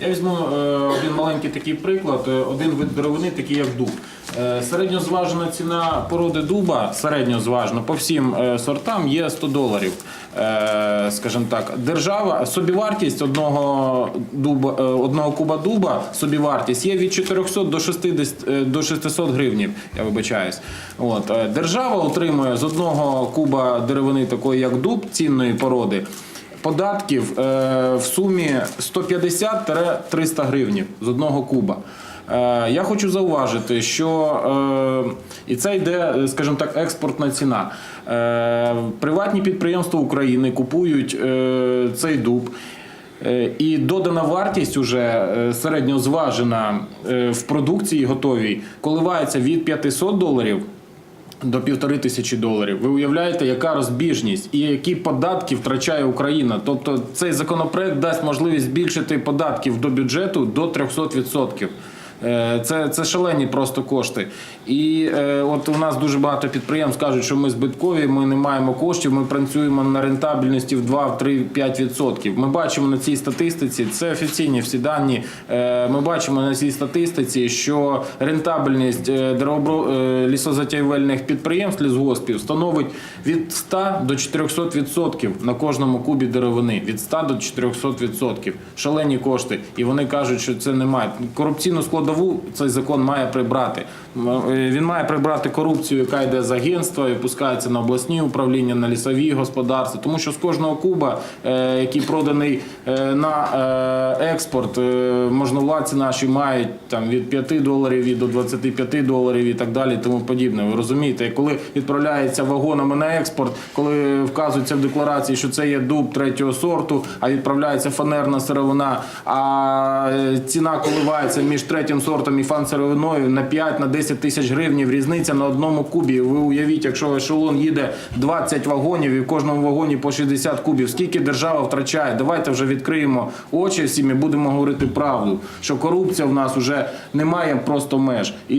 Я візьму е, один маленький такий приклад, е, один вид деревини, такий як дуб. Е, середньозважена ціна породи дуба, середньозважна, по всім сортам є 100 доларів. Скажімо так, держава, собівартість одного, дуба, одного куба дуба, собівартість є від 400 до 60, е, до 600 гривнів, я вибачаюсь. От, держава отримує з одного куба деревини, такої як дуб, цінної породи, податків е, в сумі 150-300 гривнів з одного куба. Е, Я хочу зауважити, що е, і це йде, скажімо так, експортна ціна. Приватні підприємства України купують цей дуб. І додана вартість уже середньозважена в продукції готовій коливається від 500 доларів до півтори тисячі доларів. Ви уявляєте, яка розбіжність і які податки втрачає Україна? Тобто цей законопроект дасть можливість збільшити податків до бюджету до 300%. Е, Це, це шалені просто кошти. І е, от у нас дуже багато підприємств кажуть, що ми збиткові, ми не маємо коштів, ми працюємо на рентабельності в 2-3-5%. Ми бачимо на цій статистиці, це офіційні всі дані. Е, ми бачимо на цій статистиці, що рентабельність е, деревобро- е, лісозатягувальних підприємств лісгоспів становить від 100 до 400% на кожному кубі деревини. Від 100 до 400%. Шалені кошти. І вони кажуть, що це немає. Корупційну складову цей закон має прибрати. Е, Він має прибрати корупцію, яка йде з агентства і пускається на обласні управління, на лісові господарства. Тому що з кожного куба, е, який проданий е, на експорт, можновладці наші мають там від 5 доларів і до 25 доларів і так далі, тому подібне. Ви розумієте, коли відправляється вагонами на експорт, коли вказується в декларації, що це є дуб третього сорту, а відправляється фанерна сировина, а ціна коливається між третім сортом і фан-сировиною на 5 на 10 тисяч гривень. Різниця на одному кубі. Ви уявіть, якщо ешелон їде 20 вагонів і в кожному вагоні по 60 кубів, скільки держава втрачає? Давайте вже відкриємо очі всім і будемо говорити правду, що корупція в нас вже немає просто меж.